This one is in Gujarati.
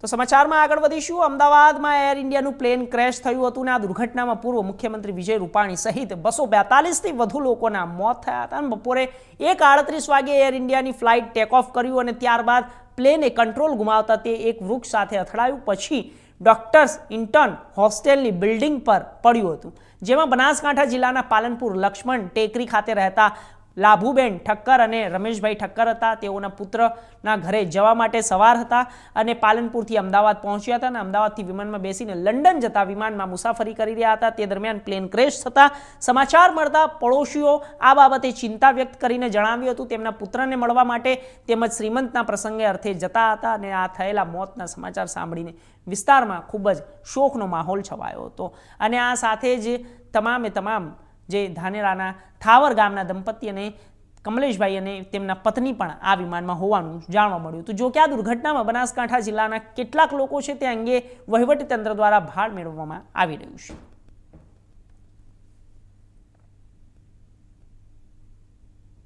તો સમાચારમાં આગળ વધીશું. અમદાવાદમાં એર ઇન્ડિયાનું પ્લેન ક્રેશ થયું હતું અને આ દુર્ઘટનામાં પૂર્વ મુખ્યમંત્રી વિજય રૂપાણી સહિત બસો બેતાલીસથી વધુ લોકોના મોત થયા હતા. અને બપોરે એક આડત્રીસ વાગે એર ઇન્ડિયાની ફ્લાઇટ ટેક ઓફ કર્યું અને ત્યારબાદ પ્લેને કંટ્રોલ ગુમાવતા તે એક વૃક્ષ સાથે અથડાયું. પછી ડોક્ટર્સ ઇન્ટર્ન હોસ્ટેલની બિલ્ડિંગ પર પડ્યું હતું. જેમાં બનાસકાંઠા જિલ્લાના પાલનપુર, લક્ષ્મણ ટેકરી ખાતે રહેતા લાભુબેન ઠક્કર અને રમેશભાઈ ઠક્કર હતા. તેઓના પુત્રના ઘરે જવા માટે સવાર હતા અને પાલનપુરથી અમદાવાદ પહોંચ્યા હતા અને અમદાવાદથી વિમાનમાં બેસીને લંડન જતા વિમાનમાં મુસાફરી કરી રહ્યા હતા. તે દરમિયાન પ્લેન ક્રેશ થતા સમાચાર મળતા પડોશીઓ આ બાબતે ચિંતા વ્યક્ત કરીને જણાવ્યું હતું. તેમના પુત્રને મળવા માટે તેમજ શ્રીમંતના પ્રસંગે અર્થે જતા હતા અને આ થયેલા મોતના સમાચાર સાંભળીને વિસ્તારમાં ખૂબ જ શોકનો માહોલ છવાયો હતો. અને આ સાથે જ તમામે તમામ જે ધાનેરાના થાવર ગામના દંપતી અને કમલેશભાઈ અને તેમના પત્ની પણ આ વિમાનમાં હોવાનું જાણવા મળ્યું. હતું જો કે આ દુર્ઘટનામાં બનાસકાંઠા જિલ્લાના કેટલાક લોકો છે તે અંગે વહીવટીતંત્ર દ્વારા ભાર મેળવવામાં આવી રહ્યું છે.